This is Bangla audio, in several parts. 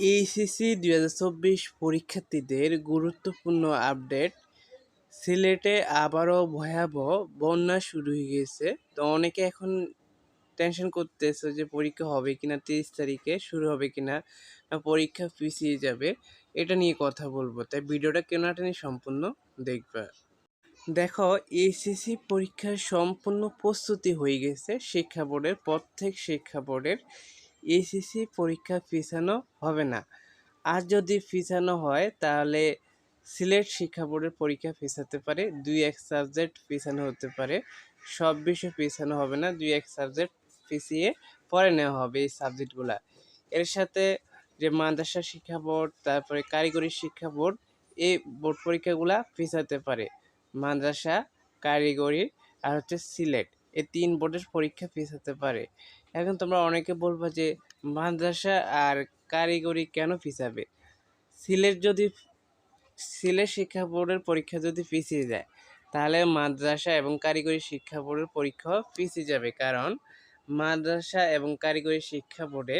এইচএসসি দুই হাজার চব্বিশ পরীক্ষার্থীদের গুরুত্বপূর্ণ আপডেট। সিলেটে আবারও ভয়াবহ বন্যা শুরু হয়ে গেছে। তো অনেকে এখন টেনশন করতেছে যে পরীক্ষা হবে কিনা, তিরিশ তারিখে শুরু হবে কিনা পরীক্ষা পিছিয়ে যাবে, এটা নিয়ে কথা বলব। তাই ভিডিওটা কেন টেনে সম্পূর্ণ দেখবা। দেখো এইচএসসি পরীক্ষার সম্পূর্ণ প্রস্তুতি হয়ে গেছে। শিক্ষা বোর্ডের প্রত্যেক শিক্ষা বোর্ডের এইচএসসি পরীক্ষা পিছানো হবে না। আর যদি পিছানো হয়, তাহলে সিলেট শিক্ষা বোর্ডের পরীক্ষা পিছাতে পারে, দুই এক সাবজেক্ট পিছানো হতে পারে। সব বিষয় পিছানো হবে না, দুই এক সাবজেক্ট পিছিয়ে পরে নেওয়া হবে এই সাবজেক্টগুলা। এর সাথে যে মাদ্রাসা শিক্ষা বোর্ড, তারপরে কারিগরি শিক্ষা বোর্ড এই বোর্ড পরীক্ষাগুলা পিছাতে পারে। মাদ্রাসা, কারিগরি আর হচ্ছে সিলেট, এই তিন বোর্ডের পরীক্ষা পিছাতে পারে। এখন তোমরা অনেকে বলব যে মাদ্রাসা আর কারিগরি কেন পিছাবে সিলেট যদি সিলেট শিক্ষা বোর্ডের পরীক্ষা যদি পিছিয়ে যায়, তাহলে মাদ্রাসা এবং কারিগরি শিক্ষা বোর্ডের পরীক্ষা পিছিয়ে যাবে। কারণ মাদ্রাসা এবং কারিগরি শিক্ষা বোর্ডে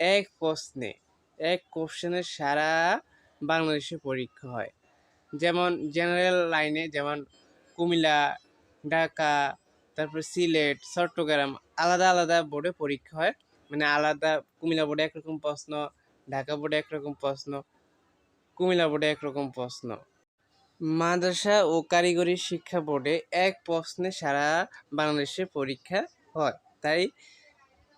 এক প্রশ্নে, এক কোশ্চেনের সারা বাংলাদেশে পরীক্ষা হয়। যেমন জেনারেল লাইনে যেমন কুমিল্লা, ঢাকা তারপর সিলেট, চট্টগ্রাম, আলাদা আলাদা বোর্ডে পরীক্ষা হয়। মানে আলাদা, কুমিল্লা বোর্ডে একরকম প্রশ্ন, ঢাকা বোর্ডে একরকম প্রশ্ন, কুমিল্লা বোর্ডে একরকম প্রশ্ন। মাদ্রাসা ও কারিগরি শিক্ষা বোর্ডে এক প্রশ্নে সারা বাংলাদেশে পরীক্ষা হয়। তাই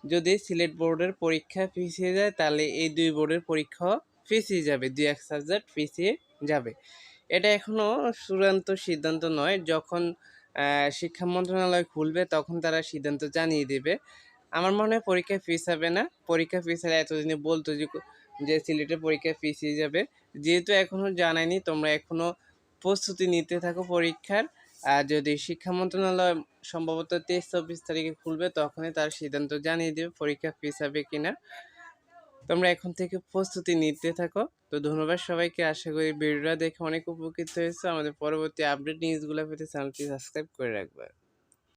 যদি সিলেট বোর্ডের পরীক্ষা পিছিয়ে যায়, তাহলে এই দুই বোর্ডের পরীক্ষা পিছিয়ে যাবে, দুই এক সাবজেক্ট পিছিয়ে যাবে। এটা এখনও চূড়ান্ত সিদ্ধান্ত নয়, যখন শিক্ষা মন্ত্রণালয় খুলবে, তখন তারা সিদ্ধান্ত জানিয়ে দেবে। আমার মনে হয় পরীক্ষা ফিস হবে না। পরীক্ষা ফিস হলে এতদিনে বলতো যে সিলেটের পরীক্ষা পিছিয়ে যাবে। যেহেতু এখনও জানায়নি, তোমরা এখনও প্রস্তুতি নিতে থাকো পরীক্ষার। আর যদি শিক্ষা মন্ত্রণালয় সম্ভবত তেইশ চব্বিশ তারিখে খুলবে, তখনই তার সিদ্ধান্ত জানিয়ে দেবে পরীক্ষা ফিস হবে কিনা। তোমরা এখন থেকে প্রস্তুতি নিতে থাকো। তো ধন্যবাদ সবাইকে। আশা করি ভিডিওটা দেখে অনেক উপকৃত হয়েছে। আমাদের পরবর্তী আপডেট নিউজগুলো পেতে চ্যানেলটি সাবস্ক্রাইব করে রাখবে।